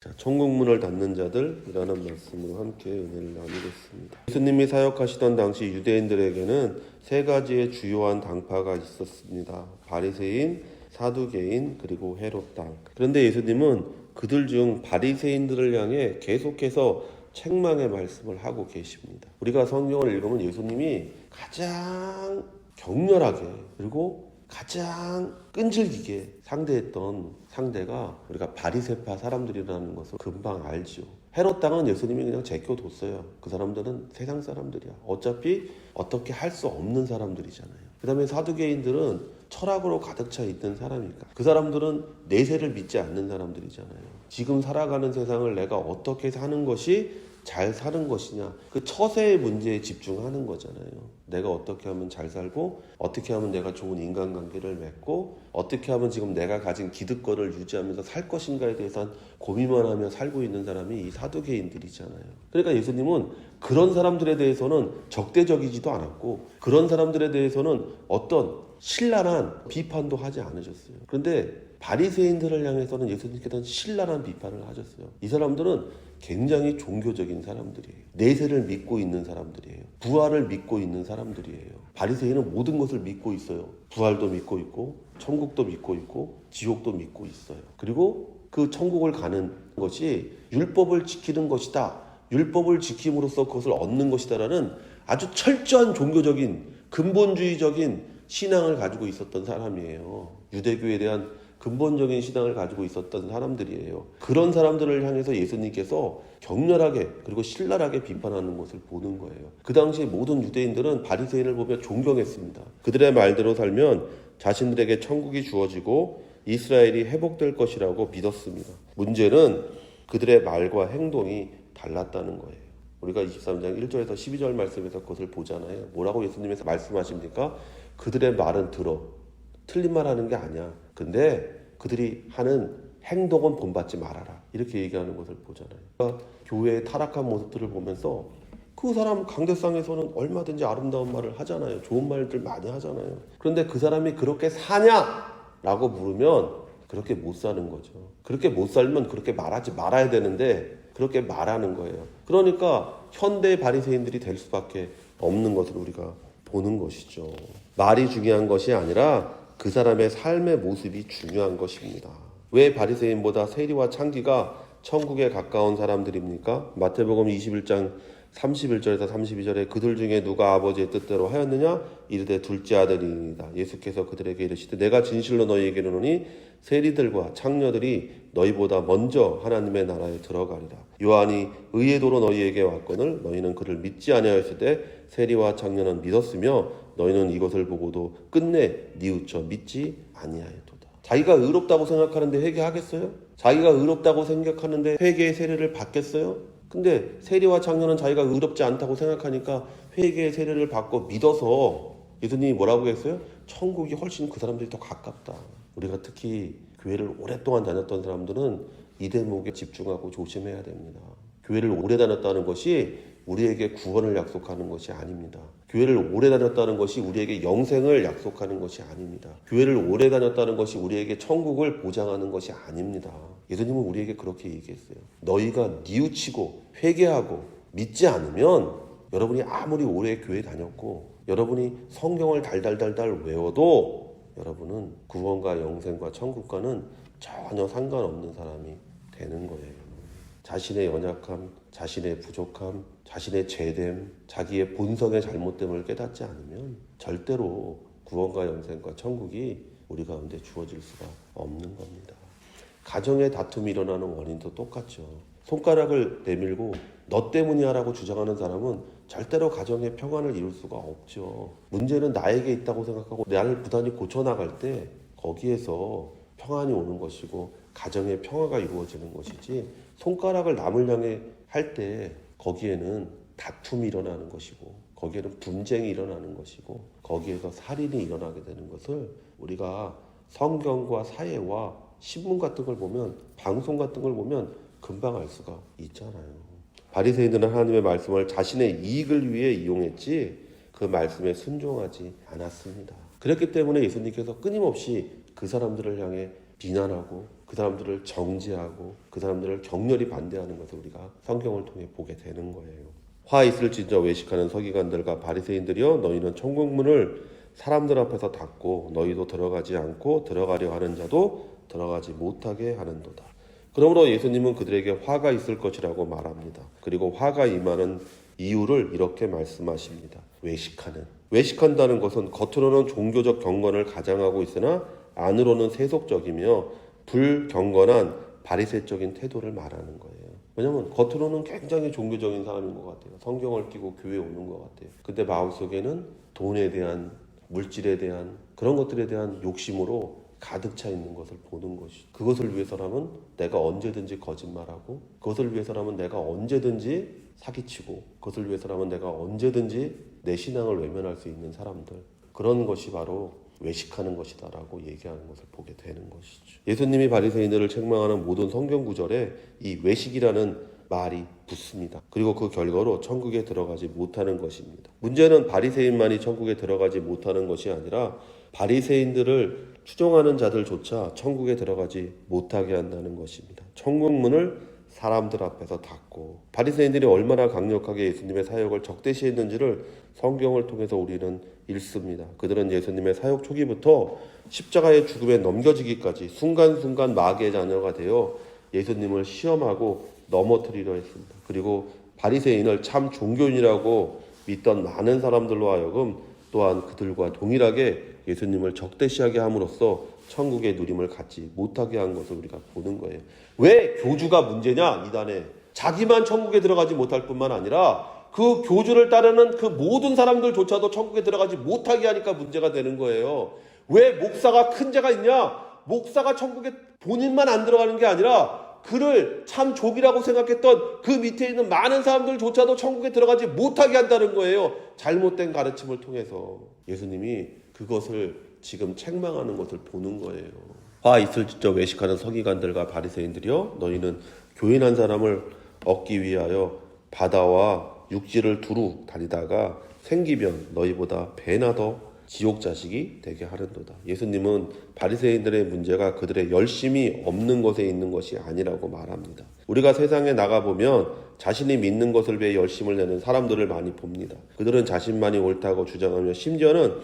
자, 천국 문을 닫는 자들이라는 말씀으로 함께 은혜를 나누겠습니다. 예수님이 사역하시던 당시 유대인들에게는 세 가지의 주요한 당파가 있었습니다. 바리새인, 사두개인, 그리고 헤롯 당. 그런데 예수님은 그들 중 바리새인들을 향해 계속해서 책망의 말씀을 하고 계십니다. 우리가 성경을 읽으면 예수님이 가장 격렬하게 그리고 가장 끈질기게 상대했던 상대가 우리가 바리세파 사람들이라는 것을 금방 알지요. 헤롯 땅은 예수님이 그냥 제껴뒀어요. 그 사람들은 세상 사람들이야. 어차피 어떻게 할 수 없는 사람들이잖아요. 그 다음에 사두개인들은 철학으로 가득 차 있는 사람이니까. 그 사람들은 내세를 믿지 않는 사람들이잖아요. 지금 살아가는 세상을 내가 어떻게 사는 것이 잘 사는 것이냐 그 처세의 문제에 집중하는 거잖아요. 내가 어떻게 하면 잘 살고 어떻게 하면 내가 좋은 인간관계를 맺고 어떻게 하면 지금 내가 가진 기득권을 유지하면서 살 것인가에 대해서 고민만 하며 살고 있는 사람이 이 사두개인들이잖아요. 그러니까 예수님은 그런 사람들에 대해서는 적대적이지도 않았고 그런 사람들에 대해서는 어떤 신랄한 비판도 하지 않으셨어요. 그런데 바리새인들을 향해서는 예수님께서는 신랄한 비판을 하셨어요. 이 사람들은 굉장히 종교적인 사람들이에요. 내세를 믿고 있는 사람들이에요. 부활을 믿고 있는 사람 들이에요. 바리새인은 모든 것을 믿고 있어요. 부활도 믿고 있고 천국도 믿고 있고 지옥도 믿고 있어요. 그리고 그 천국을 가는 것이 율법을 지키는 것이다. 율법을 지킴으로써 그것을 얻는 것이다라는 아주 철저한 종교적인 근본주의적인 신앙을 가지고 있었던 사람이에요. 유대교에 대한 근본적인 신앙을 가지고 있었던 사람들이에요. 그런 사람들을 향해서 예수님께서 격렬하게 그리고 신랄하게 비판하는 것을 보는 거예요. 그 당시 모든 유대인들은 바리새인을 보며 존경했습니다. 그들의 말대로 살면 자신들에게 천국이 주어지고 이스라엘이 회복될 것이라고 믿었습니다. 문제는 그들의 말과 행동이 달랐다는 거예요. 우리가 23장 1절에서 12절 말씀에서 그것을 보잖아요. 뭐라고 예수님께서 말씀하십니까? 그들의 말은 들어. 틀린 말 하는 게 아니야. 근데 그들이 하는 행동은 본받지 말아라. 이렇게 얘기하는 것을 보잖아요. 그러니까 교회의 타락한 모습들을 보면서 그 사람 강대상에서는 얼마든지 아름다운 말을 하잖아요. 좋은 말들 많이 하잖아요. 그런데 그 사람이 그렇게 사냐? 라고 물으면 그렇게 못 사는 거죠. 그렇게 못 살면 그렇게 말하지 말아야 되는데 그렇게 말하는 거예요. 그러니까 현대 바리새인들이 될 수밖에 없는 것을 우리가 보는 것이죠. 말이 중요한 것이 아니라 그 사람의 삶의 모습이 중요한 것입니다. 왜 바리새인보다 세리와 창기가 천국에 가까운 사람들입니까? 마태복음 21장 31절에서 32절에 그들 중에 누가 아버지의 뜻대로 하였느냐 이르되 둘째 아들이니이다. 예수께서 그들에게 이르시되 내가 진실로 너희에게 이르노니 세리들과 창녀들이 너희보다 먼저 하나님의 나라에 들어가리라. 요한이 의의 도로 너희에게 왔거늘 너희는 그를 믿지 아니하였을 때 세리와 창녀는 믿었으며 너희는 이것을 보고도 끝내 뉘우쳐 믿지 아니하였도다. 자기가 의롭다고 생각하는데 회개하겠어요? 자기가 의롭다고 생각하는데 회개의 세례를 받겠어요? 근데 세리와 창녀는 자기가 의롭지 않다고 생각하니까 회개의 세례를 받고 믿어서 예수님이 뭐라고 했어요? 천국이 훨씬 그 사람들이 더 가깝다. 우리가 특히 교회를 오랫동안 다녔던 사람들은 이 대목에 집중하고 조심해야 됩니다. 교회를 오래 다녔다는 것이 우리에게 구원을 약속하는 것이 아닙니다. 교회를 오래 다녔다는 것이 우리에게 영생을 약속하는 것이 아닙니다. 교회를 오래 다녔다는 것이 우리에게 천국을 보장하는 것이 아닙니다. 예수님은 우리에게 그렇게 얘기했어요. 너희가 뉘우치고 회개하고 믿지 않으면 여러분이 아무리 오래 교회 다녔고 여러분이 성경을 달달달달 외워도 여러분은 구원과 영생과 천국과는 전혀 상관없는 사람이 되는 거예요. 자신의 연약함, 자신의 부족함, 자신의 죄됨, 자기의 본성의 잘못됨을 깨닫지 않으면 절대로 구원과 영생과 천국이 우리 가운데 주어질 수가 없는 겁니다. 가정의 다툼이 일어나는 원인도 똑같죠. 손가락을 내밀고 너 때문이야라고 주장하는 사람은 절대로 가정의 평안을 이룰 수가 없죠. 문제는 나에게 있다고 생각하고 나를 부단히 고쳐나갈 때 거기에서 평안이 오는 것이고 가정의 평화가 이루어지는 것이지 손가락을 남을 향해 할 때 거기에는 다툼이 일어나는 것이고 거기에는 분쟁이 일어나는 것이고 거기에서 살인이 일어나게 되는 것을 우리가 성경과 사회와 신문 같은 걸 보면 방송 같은 걸 보면 금방 알 수가 있잖아요. 바리새인들은 하나님의 말씀을 자신의 이익을 위해 이용했지 그 말씀에 순종하지 않았습니다. 그렇기 때문에 예수님께서 끊임없이 그 사람들을 향해 비난하고 그 사람들을 정지하고 그 사람들을 격렬히 반대하는 것을 우리가 성경을 통해 보게 되는 거예요. 화 있을 진저 외식하는 서기관들과 바리새인들이여 너희는 천국문을 사람들 앞에서 닫고 너희도 들어가지 않고 들어가려 하는 자도 들어가지 못하게 하는도다. 그러므로 예수님은 그들에게 화가 있을 것이라고 말합니다. 그리고 화가 임하는 이유를 이렇게 말씀하십니다. 외식하는. 외식한다는 것은 겉으로는 종교적 경건을 가장하고 있으나 안으로는 세속적이며 불경건한 바리새적인 태도를 말하는 거예요. 왜냐면 겉으로는 굉장히 종교적인 사람인 것 같아요. 성경을 끼고 교회 오는 것 같아요. 근데 마음속에는 돈에 대한 물질에 대한 그런 것들에 대한 욕심으로 가득 차 있는 것을 보는 것이 그것을 위해서라면 내가 언제든지 거짓말하고 그것을 위해서라면 내가 언제든지 사기치고 그것을 위해서라면 내가 언제든지 내 신앙을 외면할 수 있는 사람들 그런 것이 바로 외식하는 것이다라고 얘기하는 것을 보게 되는 것이죠. 예수님이 바리새인들을 책망하는 모든 성경 구절에 이 외식이라는 말이 붙습니다. 그리고 그 결과로 천국에 들어가지 못하는 것입니다. 문제는 바리새인만이 천국에 들어가지 못하는 것이 아니라 바리새인들을 추종하는 자들조차 천국에 들어가지 못하게 한다는 것입니다. 천국 문을 사람들 앞에서 닫고 바리새인들이 얼마나 강력하게 예수님의 사역을 적대시했는지를 성경을 통해서 우리는 읽습니다. 그들은 예수님의 사역 초기부터 십자가의 죽음에 넘겨지기까지 순간순간 마귀의 자녀가 되어 예수님을 시험하고 넘어뜨리려 했습니다. 그리고 바리새인을 참 종교인이라고 믿던 많은 사람들로 하여금 또한 그들과 동일하게 예수님을 적대시하게 함으로써 천국의 누림을 갖지 못하게 한 것을 우리가 보는 거예요. 왜 교주가 문제냐? 이단에 자기만 천국에 들어가지 못할 뿐만 아니라 그 교주를 따르는 그 모든 사람들조차도 천국에 들어가지 못하게 하니까 문제가 되는 거예요. 왜 목사가 큰 죄가 있냐? 목사가 천국에 본인만 안 들어가는 게 아니라 그를 참 족이라고 생각했던 그 밑에 있는 많은 사람들조차도 천국에 들어가지 못하게 한다는 거예요. 잘못된 가르침을 통해서 예수님이 그것을 지금 책망하는 것을 보는 거예요. 화 있을 직접 외식하는 서기관들과 바리새인들이여 너희는 교인 한 사람을 얻기 위하여 바다와 육지를 두루 다니다가 생기면 너희보다 배나 더 지옥 자식이 되게 하는도다. 예수님은 바리새인들의 문제가 그들의 열심이 없는 것에 있는 것이 아니라고 말합니다. 우리가 세상에 나가 보면 자신이 믿는 것을 위해 열심을 내는 사람들을 많이 봅니다. 그들은 자신만이 옳다고 주장하며 심지어는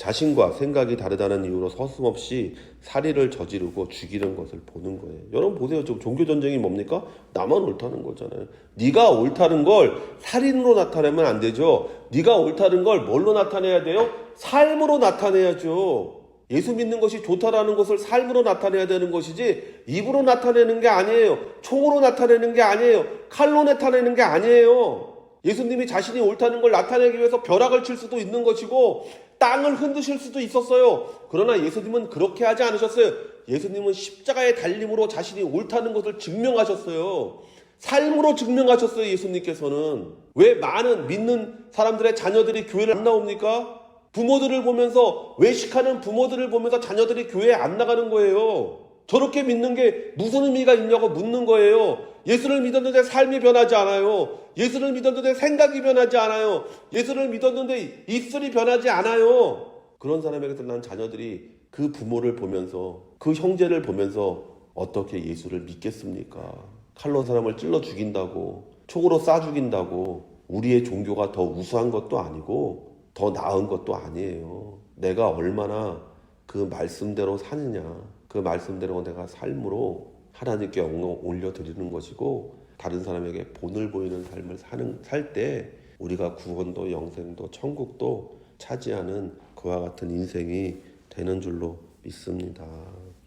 자신과 생각이 다르다는 이유로 서슴없이 살인을 저지르고 죽이는 것을 보는 거예요. 여러분 보세요. 지금 종교 전쟁이 뭡니까? 나만 옳다는 거잖아요. 네가 옳다는 걸 살인으로 나타내면 안 되죠. 네가 옳다는 걸 뭘로 나타내야 돼요? 삶으로 나타내야죠. 예수 믿는 것이 좋다라는 것을 삶으로 나타내야 되는 것이지 입으로 나타내는 게 아니에요. 총으로 나타내는 게 아니에요. 칼로 나타내는 게 아니에요. 예수님이 자신이 옳다는 걸 나타내기 위해서 벼락을 칠 수도 있는 것이고 땅을 흔드실 수도 있었어요. 그러나 예수님은 그렇게 하지 않으셨어요. 예수님은 십자가의 달림으로 자신이 옳다는 것을 증명하셨어요. 삶으로 증명하셨어요. 예수님께서는 왜 많은 믿는 사람들의 자녀들이 교회를 안 나옵니까? 부모들을 보면서 외식하는 부모들을 보면서 자녀들이 교회에 안 나가는 거예요. 저렇게 믿는 게 무슨 의미가 있냐고 묻는 거예요. 예수를 믿었는데 삶이 변하지 않아요. 예수를 믿었는데 생각이 변하지 않아요. 예수를 믿었는데 입술이 변하지 않아요. 그런 사람에게서 난 자녀들이 그 부모를 보면서 그 형제를 보면서 어떻게 예수를 믿겠습니까? 칼로 사람을 찔러 죽인다고 총으로 쏴 죽인다고 우리의 종교가 더 우수한 것도 아니고 더 나은 것도 아니에요. 내가 얼마나 그 말씀대로 사느냐, 그 말씀대로 내가 삶으로 하나님께 올려드리는 것이고 다른 사람에게 본을 보이는 삶을 사는 살 때 우리가 구원도 영생도 천국도 차지하는 그와 같은 인생이 되는 줄로 믿습니다.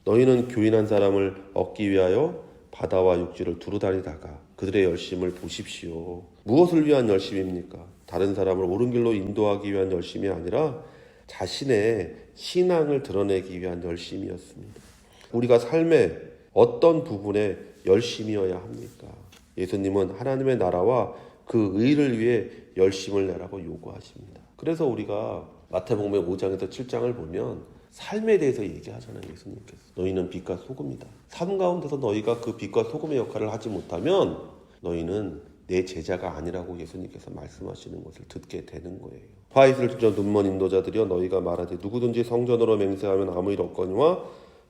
너희는 교인한 사람을 얻기 위하여 바다와 육지를 두루 다니다가 그들의 열심을 보십시오. 무엇을 위한 열심입니까? 다른 사람을 옳은 길로 인도하기 위한 열심이 아니라 자신의 신앙을 드러내기 위한 열심이었습니다. 우리가 삶의 어떤 부분에 열심이어야 합니까? 예수님은 하나님의 나라와 그 의를 위해 열심을 내라고 요구하십니다. 그래서 우리가 마태복음 5장에서 7장을 보면 삶에 대해서 얘기하잖아요, 예수님께서. 너희는 빛과 소금이다. 삶 가운데서 너희가 그 빛과 소금의 역할을 하지 못하면 너희는 내 제자가 아니라고 예수님께서 말씀하시는 것을 듣게 되는 거예요. 화이슬 주전 눈먼 인도자들이여 너희가 말하되 누구든지 성전으로 맹세하면 아무 일 없거니와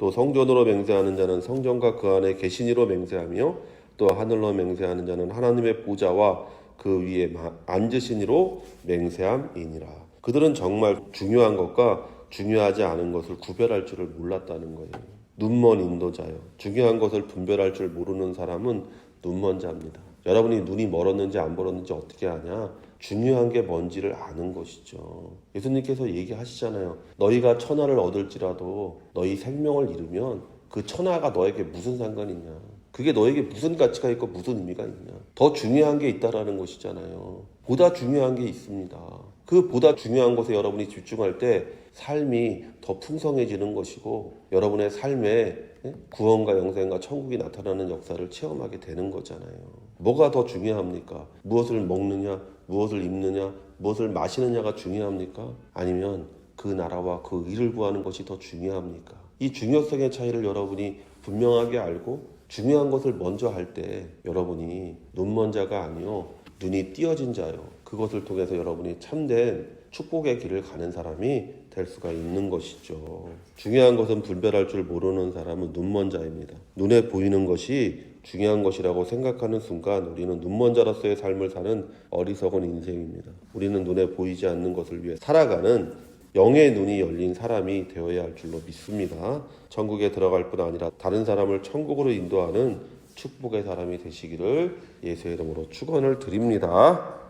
또 성전으로 맹세하는 자는 성전과 그 안에 계신이로 맹세하며 또 하늘로 맹세하는 자는 하나님의 보좌와 그 위에 마- 앉으시니로 맹세함이니라. 그들은 정말 중요한 것과 중요하지 않은 것을 구별할 줄을 몰랐다는 거예요. 눈먼 인도자요. 중요한 것을 분별할 줄 모르는 사람은 눈먼 자입니다. 여러분이 눈이 멀었는지 안 멀었는지 어떻게 아냐? 중요한 게 뭔지를 아는 것이죠. 예수님께서 얘기하시잖아요. 너희가 천하를 얻을지라도 너희 생명을 잃으면 그 천하가 너에게 무슨 상관이 있냐? 그게 너에게 무슨 가치가 있고 무슨 의미가 있냐? 더 중요한 게 있다라는 것이잖아요. 보다 중요한 게 있습니다. 그 보다 중요한 것에 여러분이 집중할 때 삶이 더 풍성해지는 것이고 여러분의 삶에 예? 구원과 영생과 천국이 나타나는 역사를 체험하게 되는 거잖아요. 뭐가 더 중요합니까? 무엇을 먹느냐, 무엇을 입느냐, 무엇을 마시느냐가 중요합니까? 아니면 그 나라와 그 일을 구하는 것이 더 중요합니까? 이 중요성의 차이를 여러분이 분명하게 알고 중요한 것을 먼저 할 때 여러분이 눈먼 자가 아니요 눈이 띄어진 자요. 그것을 통해서 여러분이 참된 축복의 길을 가는 사람이 될 수가 있는 것이죠. 중요한 것은 분별할 줄 모르는 사람은 눈먼 자입니다. 눈에 보이는 것이 중요한 것이라고 생각하는 순간 우리는 눈먼 자로서의 삶을 사는 어리석은 인생입니다. 우리는 눈에 보이지 않는 것을 위해 살아가는 영의 눈이 열린 사람이 되어야 할 줄로 믿습니다. 천국에 들어갈 뿐 아니라 다른 사람을 천국으로 인도하는 축복의 사람이 되시기를 예수의 이름으로 축원을 드립니다.